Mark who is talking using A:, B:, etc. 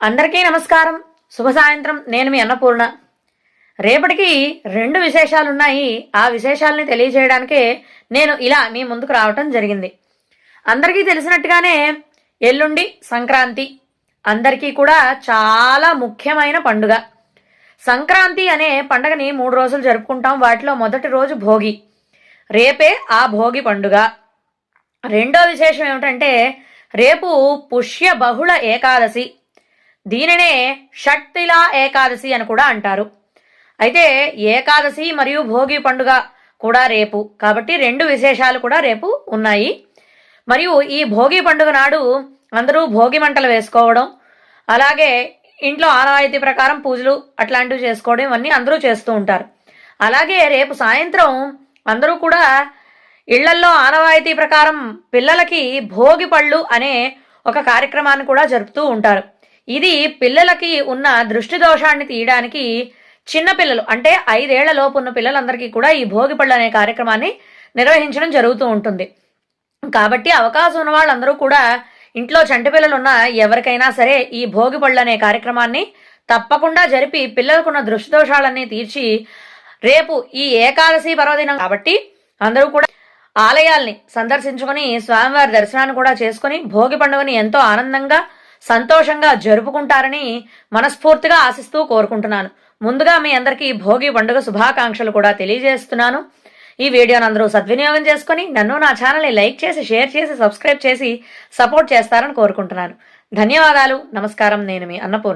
A: అందరికీ నమస్కారం. శుభ సాయంత్రం. నేను మీ అన్నపూర్ణ. రేపటికి రెండు విశేషాలున్నాయి. ఆ విశేషాలని తెలియజేయడానికే నేను ఇలా మీ ముందుకు రావటం జరిగింది. అందరికీ తెలిసినట్టుగానే ఎల్లుండి సంక్రాంతి అందరికీ కూడా చాలా ముఖ్యమైన పండుగ. సంక్రాంతి అనే పండుగని మూడు రోజులు జరుపుకుంటాం. వాటిలో మొదటి రోజు భోగి. రేపే ఆ భోగి పండుగ. రెండో విశేషం ఏమిటంటే రేపు పుష్య బహుళ ఏకాదశి. దీనినే షట్తిలా ఏకాదశి అని కూడా అంటారు. అయితే ఏకాదశి మరియు భోగి పండుగ కూడా రేపు. కాబట్టి రెండు విశేషాలు కూడా రేపు ఉన్నాయి. మరియు ఈ భోగి పండుగ నాడు అందరూ భోగి మంటలు వేసుకోవడం అలాగే ఇంట్లో ఆనవాయితీ ప్రకారం పూజలు అట్లాంటివి చేసుకోవడం ఇవన్నీ అందరూ చేస్తూ ఉంటారు. అలాగే రేపు సాయంత్రం అందరూ కూడా ఇళ్ళల్లో ఆనవాయితీ ప్రకారం పిల్లలకి భోగి పళ్ళు అనే ఒక కార్యక్రమాన్ని కూడా జరుపుతూ ఉంటారు. ఇది పిల్లలకి ఉన్న దృష్టి దోషాన్ని తీయడానికి చిన్నపిల్లలు అంటే ఐదేళ్ళ లోపు ఉన్న పిల్లలందరికీ కూడా ఈ భోగి పళ్ళు అనే కార్యక్రమాన్ని నిర్వహించడం జరుగుతూ ఉంటుంది. కాబట్టి అవకాశం ఉన్న వాళ్ళందరూ కూడా ఇంట్లో చంటి ఉన్న ఎవరికైనా సరే ఈ భోగి పళ్ళు అనే కార్యక్రమాన్ని తప్పకుండా జరిపి పిల్లలకున్న దృష్టి దోషాలన్నీ తీర్చి రేపు ఈ ఏకాదశి పర్వదినం కాబట్టి అందరూ కూడా ఆలయాల్ని సందర్శించుకొని స్వామివారి దర్శనాన్ని కూడా చేసుకొని భోగి పండుగని ఎంతో ఆనందంగా సంతోషంగా జరుపుకుంటారని మనస్ఫూర్తిగా ఆశిస్తూ కోరుకుంటున్నాను. ముందుగా మీ అందరికీ భోగి పండుగ శుభాకాంక్షలు కూడా తెలియజేస్తున్నాను. ఈ వీడియోను అందరూ సద్వినియోగం చేసుకుని నన్ను నా ఛానల్ని లైక్ చేసి షేర్ చేసి సబ్స్క్రైబ్ చేసి సపోర్ట్ చేస్తారని కోరుకుంటున్నాను. ధన్యవాదాలు. నమస్కారం. నేను మీ అన్నపూర్ణ.